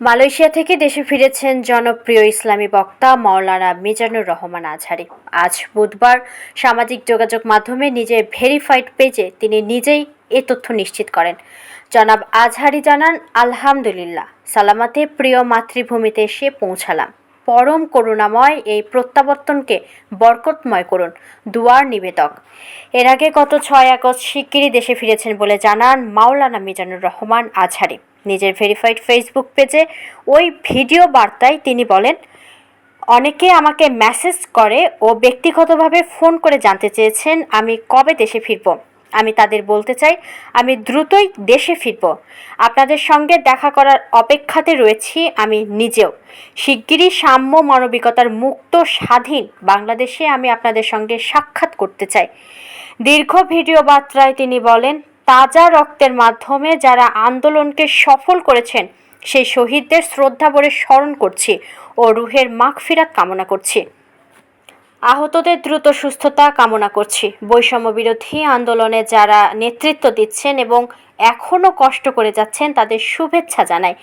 Malaysia থেকে দেশে ফিরেছেন জনপ্রিয় ইসলামী বক্তা মাওলানা মিজানুর রহমান আজহারি। আজ বুধবার সামাজিক যোগাযোগ মাধ্যমে নিজের ভেরিফাইড পেজে তিনি নিজেই এ তথ্য নিশ্চিত করেন। জনাব আজহারি জানান, আলহামদুলিল্লাহ, সালামাতে প্রিয় মাতৃভূমিতে এসে পৌঁছালাম। পরম করুণাময় এই প্রত্যাবর্তনকে বরকতময় করুন, দুয়ার নিবেদক। এর আগে গত ছয় আগস্ট শিগগিরই দেশে ফিরেছেন বলে জানান মাওলানা মিজানুর রহমান আজহারি। নিজের ভেরিফাইড ফেসবুক পেজে ওই ভিডিও বার্তায় তিনি বলেন, অনেকে আমাকে মেসেজ করে ও ব্যক্তিগতভাবে ফোন করে জানতে চেয়েছেন আমি কবে দেশে ফিরব। আমি তাদের বলতে চাই, আমি দ্রুতই দেশে ফিরব। আপনাদের সঙ্গে দেখা করার অপেক্ষাতে রয়েছি আমি নিজেও। শিগগিরই সাম্য মানবিকতার মুক্ত স্বাধীন বাংলাদেশে আমি আপনাদের সঙ্গে সাক্ষাৎ করতে চাই। দীর্ঘ ভিডিও বার্তায় তিনি বলেন তাজা রক্তের মাধ্যমে যারা আন্দোলনকে সফল করেছেন, সেই শহীদদের শ্রদ্ধা ভরে স্মরণ করছি ও রুহের মাগফিরাত কামনা করছি। আহতদের দ্রুত সুস্থতা কামনা করছি। বৈষম্য বিরোধী আন্দোলনে যারা নেতৃত্ব দিচ্ছেন এবং এখনও কষ্ট করে যাচ্ছেন, তাদের শুভেচ্ছা জানাই।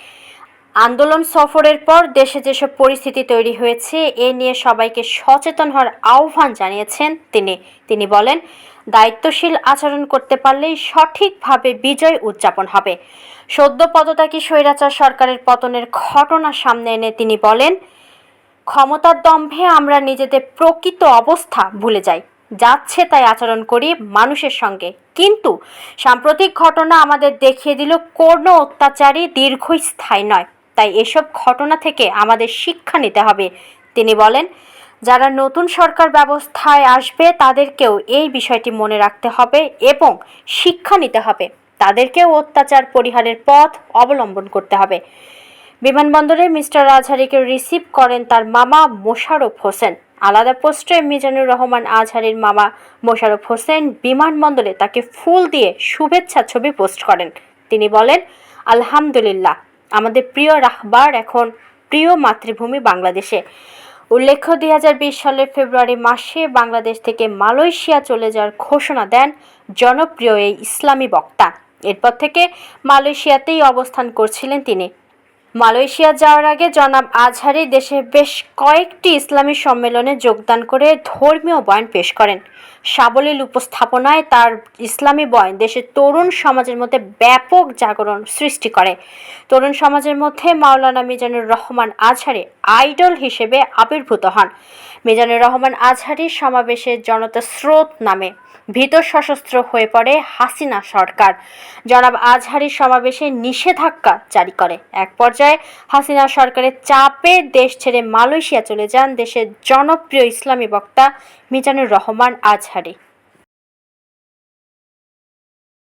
আন্দোলন সফরের পর দেশে যেসব পরিস্থিতি তৈরি হয়েছে, এ নিয়ে সবাইকে সচেতন হওয়ার আহ্বান জানিয়েছেন তিনি। তিনি বলেন, দায়িত্বশীল আচরণ করতে পারলেই সঠিকভাবে বিজয় উদযাপন হবে। সদ্য পদত্যাগী স্বৈরাচার সরকারের পতনের ঘটনা সামনে এনে তিনি বলেন, ক্ষমতার দম্ভে আমরা নিজেদের প্রকৃত অবস্থা ভুলে যাই। যাচ্ছে তাই আচরণ করি মানুষের সঙ্গে। কিন্তু সাম্প্রতিক ঘটনা আমাদের দেখিয়ে দিল, কোনো অত্যাচারই দীর্ঘস্থায়ী নয়। তাই এসব ঘটনা থেকে আমাদের শিক্ষা নিতে হবে। তিনি বলেন, যারা নতুন সরকার ব্যবস্থায় আসবে, তাদেরকেও এই বিষয়টি মনে রাখতে হবে এবং শিক্ষা নিতে হবে। তাদেরকেও অত্যাচার পরিহারের পথ অবলম্বন করতে হবে। বিমানবন্দরে মিস্টার আজহারিকে রিসিভ করেন তার মামা মোশাররফ হোসেন। আলাদা পোস্টে মিজানুর রহমান আজহারির মামা মোশাররফ হোসেন বিমানবন্দরে তাকে ফুল দিয়ে শুভেচ্ছা ছবি পোস্ট করেন। তিনি বলেন, আলহামদুলিল্লাহ। আমাদের প্রিয় রাহবার এখন প্রিয় মাতৃভূমি বাংলাদেশে। উল্লেখ্য, দুই হাজার বিশ সালের ফেব্রুয়ারি মাসে বাংলাদেশ থেকে মালয়েশিয়া চলে যাওয়ার ঘোষণা দেন জনপ্রিয় এই ইসলামী বক্তা। এরপর থেকে মালয়েশিয়াতেই অবস্থান করছিলেন তিনি। মালয়েশিয়া যাওয়ার আগে জনাব আজহারি দেশে বেশ কয়েকটি ইসলামী সম্মেলনে যোগদান করে ধর্মীয় বয়ন পেশ করেন। সাবলীল উপস্থাপনায় তার ইসলামী বয়ন দেশের তরুণ সমাজের মধ্যে ব্যাপক জাগরণ সৃষ্টি করে। তরুণ সমাজের মধ্যে মাওলানা মিজানুর রহমান আজহারি আইডল হিসেবে আবির্ভূত হন। মিজানুর রহমান আজহারির সমাবেশে জনতা স্রোত নামে ভীত সশস্ত্র হয়ে পড়ে হাসিনা সরকার। জনাব আজহারির সমাবেশে নিষেধাজ্ঞা জারি করে। এক পর্যায়ে হাসিনা সরকারের চাপে দেশ ছেড়ে মালয়েশিয়া চলে যান দেশের জনপ্রিয় ইসলামী বক্তা মিজানুর রহমান আজহারি।